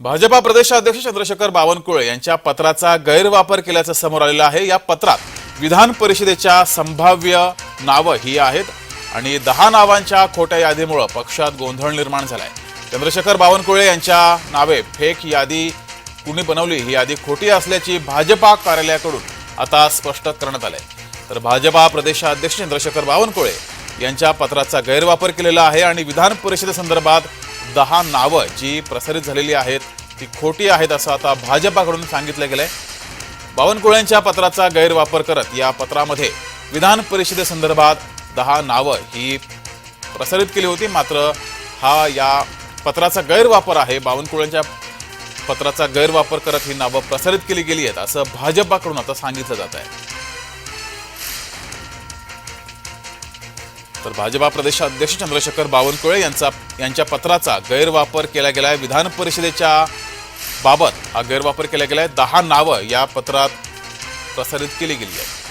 भाजपा प्रदेशाध्यक्ष चंद्रशेखर बावनकुळे यांच्या पत्राचा गैरवापर केल्याचं समोर आलेलं आहे. या पत्रात विधान परिषदेच्या संभाव्य नावं ही आहेत आणि दहा नावांच्या खोट्या यादीमुळं पक्षात गोंधळ निर्माण झालाय. चंद्रशेखर बावनकुळे यांच्या नावे फेक यादी कुणी बनवली? ही यादी खोटी असल्याची भाजपा कार्यालयाकडून आता स्पष्ट करण्यात आलंय. तर भाजपा प्रदेशाध्यक्ष चंद्रशेखर बावनकुळे यांच्या पत्राचा गैरवापर केलेला आहे आणि विधान परिषदेसंदर्भात दहा नावं जी प्रसारित झालेली आहेत ती खोटी आहेत असं आता भाजपाकडून सांगितलं गेलं आहे बावनकुळ्यांच्या पत्राचा गैरवापर करत या पत्रामध्ये विधान परिषदेसंदर्भात दहा नावं ही प्रसारित केली होती मात्र हा या पत्राचा गैरवापर आहे. बावनकुळ्यांच्या पत्राचा गैरवापर करत ही नावं प्रसारित केली गेली आहेत असं भाजपाकडून आता सांगितलं जात आहे. तर भाजपा प्रदेशाध्यक्ष चंद्रशेखर बावनकुळे यांचा यांच्या पत्राचा गैरवापर केला गेलाय. विधान परिषदेच्या बाबत हा गैरवापर केला गेलाय. दहा नावं या पत्रात प्रसारित केली गेली आहेत.